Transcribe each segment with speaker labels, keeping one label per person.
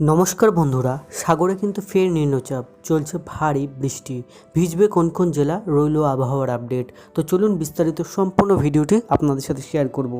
Speaker 1: নমস্কার বন্ধুরা, সাগরে কিন্তু ফের নিম্নচাপ, চলছে ভারী বৃষ্টি। ভিজবে কোন কোন জেলা, রইল আবহাওয়ার আপডেট। তো চলুন বিস্তারিত সম্পূর্ণ ভিডিওটি আপনাদের সাথে শেয়ার করব।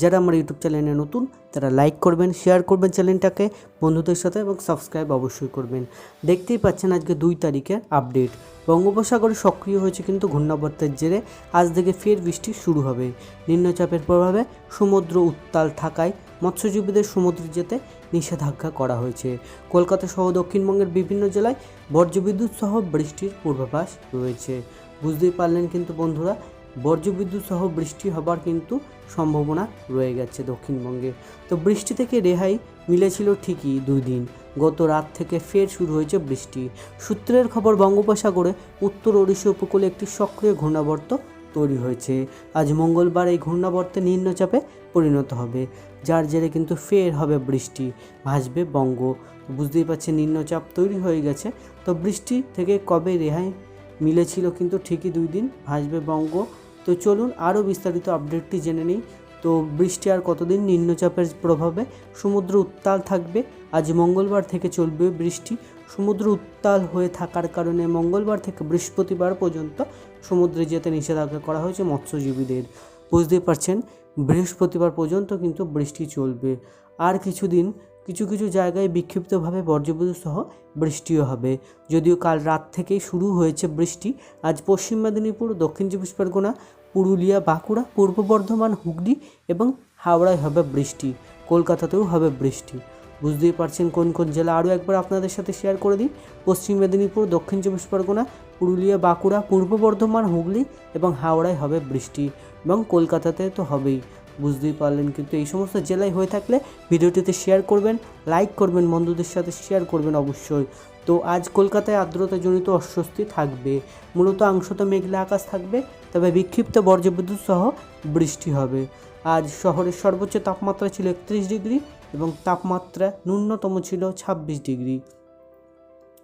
Speaker 1: যারা আমার ইউটিউব চ্যানেলে নতুন, তারা লাইক করবেন শেয়ার করবেন চ্যানেলটাকে বন্ধুদের সাথে এবং সাবস্ক্রাইব অবশ্যই করবেন। দেখতেই পাচ্ছেন আজকে দুই তারিখের আপডেট বঙ্গোপসাগরে সক্রিয় হয়েছে কিন্তু ঘূর্ণাবর্তের জেরে। আজ থেকে ফের বৃষ্টি শুরু হবে। নিম্নচাপের প্রভাবে সমুদ্র উত্তাল থাকায় মৎস্যজীবীদের সমুদ্রে যেতে নিষেধাজ্ঞা করা হয়েছে। কলকাতা সহ দক্ষিণবঙ্গের বিভিন্ন জেলায় বজ্রবিদ্যুৎ সহ বৃষ্টির পূর্বাভাস রয়েছে। বুঝতেই পারলেন কিন্তু বন্ধুরা বজ্রবিদ্যুৎ সহ বৃষ্টি হবার কিন্তু সম্ভাবনা রয়ে গেছে দক্ষিণবঙ্গে। তো বৃষ্টি থেকে রেহাই মিলেছিল ঠিকই দুই দিন। গত রাত থেকে ফের শুরু হয়েছে বৃষ্টি। সূত্রের খবর, বঙ্গোপসাগরে উত্তর ওড়িশা উপকূলে একটি সক্রিয় ঘূর্ণাবর্ত তৈরি হয়েছে। আজ মঙ্গলবার এই ঘূর্ণাবর্তে নিম্নচাপে পরিণত হবে, যার জেরে কিন্তু ফের হবে বৃষ্টি, ভাসবে বঙ্গ। বুঝতেই পারছেন নিম্নচাপ তৈরি হয়ে গেছে। তো বৃষ্টি থেকে কবে রেহাই মিলেছিল কিন্তু ঠিকই দুই দিন ভাসবে বঙ্গ। তো চলুন আরও বিস্তারিত আপডেটটি জেনে নিই। তো বৃষ্টি আর কতদিন নিম্নচাপের প্রভাবে? সমুদ্র উত্তাল থাকবে, আজ মঙ্গলবার থেকে চলবে বৃষ্টি। সমুদ্র উত্তাল হয়ে থাকার কারণে মঙ্গলবার থেকে বৃহস্পতিবার পর্যন্ত সমুদ্রে যেতে নিষেধাজ্ঞা করা হয়েছে মৎস্যজীবীদের। বুঝতেই পারছেন, বৃহস্পতিবার পর্যন্ত কিন্তু বৃষ্টি চলবে। আর কিছুদিন, কিছু কিছু জায়গায় বিক্ষিপ্তভাবে বজ্রবিদ্যুৎ সহ বৃষ্টিও হবে। যদিও কাল রাত থেকেই শুরু হয়েছে বৃষ্টি, আজ পশ্চিম মেদিনীপুর, দক্ষিণ চব্বিশ পরগনা পুরুলিয়া, বাঁকুড়া, পূর্ব বর্ধমান, হুগলি এবং হাওড়ায় হবে বৃষ্টি। কলকাতাতেও হবে বৃষ্টি। বুঝতেই পারছেন কোন কোন জেলা। আরও একবার আপনাদের সাথে শেয়ার করে দিই। পশ্চিম মেদিনীপুর, দক্ষিণ চব্বিশ পরগনা, পুরুলিয়া, বাঁকুড়া, পূর্ব বর্ধমান, হুগলি এবং হাওড়ায় হবে বৃষ্টি এবং কলকাতাতে তো হবেই। বুঝতেই পারলেন কিন্তু এই সমস্ত জেলায় হয়ে থাকলে ভিডিওটিতে শেয়ার করবেন লাইক করবেন, বন্ধুদের সাথে শেয়ার করবেন অবশ্যই। তো আজ কলকাতায় আর্দ্রতাজনিত অস্বস্তি থাকবে। মূলত আংশত মেঘলা আকাশ থাকবে। তবে বিক্ষিপ্ত বজ্রবিদ্যুৎ সহ বৃষ্টি হবে। আজ শহরের সর্বোচ্চ তাপমাত্রা ছিল একত্রিশ ডিগ্রি এবং তাপমাত্রা ন্যূনতম ছিল ছাব্বিশ ডিগ্রি।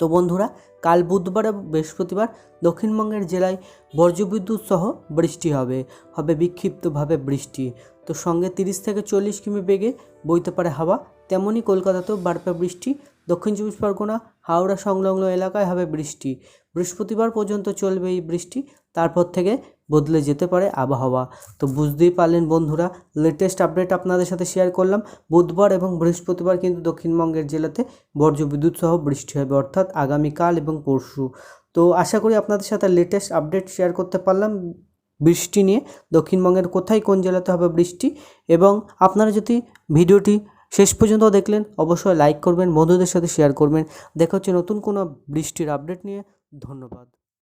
Speaker 1: তো বন্ধুরা, কাল বুধবার এবং বৃহস্পতিবার দক্ষিণবঙ্গের জেলায় বজ্রবিদ্যুৎ সহ বৃষ্টি হবে। হবে বিক্ষিপ্তভাবে বৃষ্টি। তো সঙ্গে তিরিশ থেকে চল্লিশ কিমি বেগে বইতে পারে হাওয়া তেমনই কলকাতাতেও বাড়বে বৃষ্টি। দক্ষিণ চব্বিশ পরগনা, হাওড়া সংলগ্ন এলাকায় হবে বৃষ্টি। বৃহস্পতিবার পর্যন্ত চলবে এই বৃষ্টি। তারপর থেকে বদলে যেতে পারে আবহাওয়া। তো বুঝতেই পারলেন বন্ধুরা লেটেস্ট আপডেট আপনাদের সাথে শেয়ার করলাম। বুধবার এবং বৃহস্পতিবার কিন্তু দক্ষিণবঙ্গের জেলাতে বজ্রবিদ্যুৎ সহ বৃষ্টি হবে, অর্থাৎ আগামীকাল এবং পরশু। তো আশা করি আপনাদের সাথে লেটেস্ট আপডেট শেয়ার করতে পারলাম বৃষ্টি নিয়ে, দক্ষিণবঙ্গের কোথায় কোন জেলাতে হবে বৃষ্টি। এবং আপনারা যদি ভিডিওটি শেষ পর্যন্ত দেখলেন, অবশ্যই লাইক করবেন, বন্ধুদের সাথে শেয়ার করবেন। দেখা হচ্ছে নতুন কোনো বৃষ্টির আপডেট নিয়ে। ধন্যবাদ।